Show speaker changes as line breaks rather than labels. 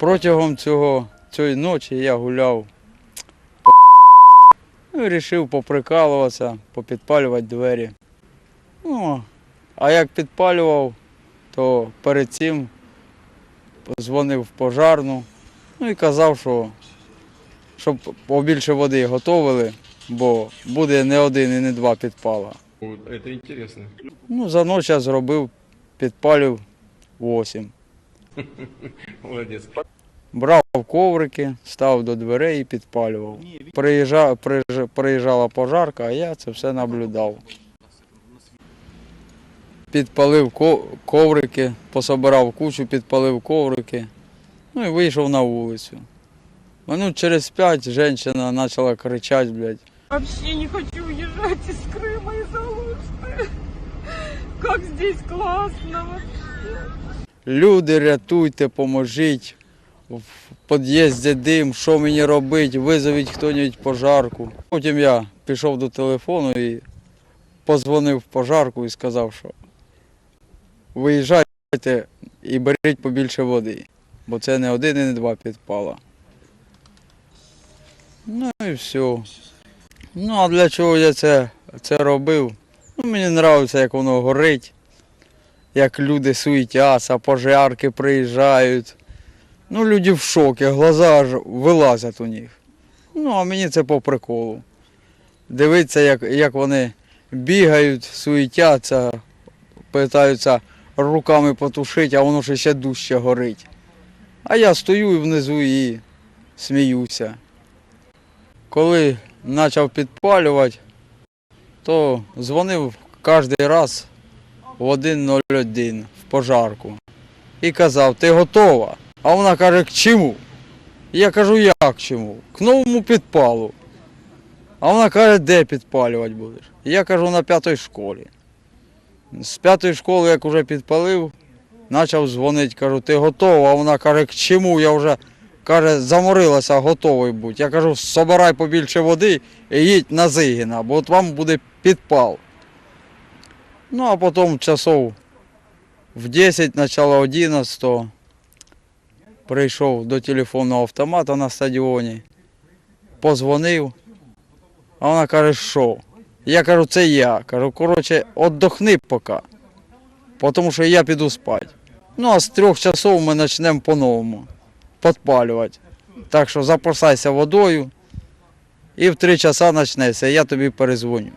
Протягом цього, цієї ночі я гуляв по ну, вирішив поприкалуватися, попідпалювати двері. Ну, а як підпалював, то перед цим дзвонив в пожарну, ну і казав, що щоб побільше води готовили, бо буде не один і не два підпала.
Это интересно.
Ну, за ніч я зробив, підпалив 8.
Молодец.
Брав коврики, став до дверей і підпалював. Приїжджа, приїжджа- приїжджала пожарка, а я це все наблюдав. Підпалив коврики, пособирав кучу, підпалив коврики. Ну і вийшов на вулицю. Минут через п'ять жінка почала кричати, блядь.
Вообще не хочу уезжать из Крыма из Алушты. Как здесь классно вообще.
Люди, рятуйте, поможіть. В під'їзді дим, що мені робити, визовіть хто-небудь пожарку. Потім я пішов до телефону і позвонив в пожарку і сказав, що виїжджайте і беріть побільше води, бо це не один і не два підпала. Ну і все. Ну а для чого я це, це робив? Ну, мені подобається, як воно горить як люди суетяться, пожарки приїжджають. Ну, люди в шокі, глаза аж вилазять у них. Ну, а мені це по приколу. Дивитися, як, як вони бігають, суетяться, питаються руками потушити, а воно ще дужче горить. А я стою внизу і сміюся. Коли почав підпалювати, то дзвонив кожен раз в 1.01 в пожарку і казав, ти готова? А вона каже, к чому? Я кажу, як чому? К новому підпалу. А вона каже, де підпалювати будеш? Я кажу, на п'ятій школі. З п'ятої школи, як вже підпалив, почав дзвонити, кажу, ти готова? А вона каже, к чому? Я вже каже, заморилася, готовий бути. Я кажу, собирай побільше води і їдь на Зигіна, бо от вам буде підпал. Ну, а потом часов в 10, начало 11 прийшов до телефонного автомата на стадіоні, позвонив, а вона каже, що? Я кажу, це я. Кажу, коротше, віддохни поки, тому що я піду спати. Ну, а з трьох часов ми почнемо по-новому підпалювати. Так що запасайся водою і в три часа почнеться, я тобі перезвоню.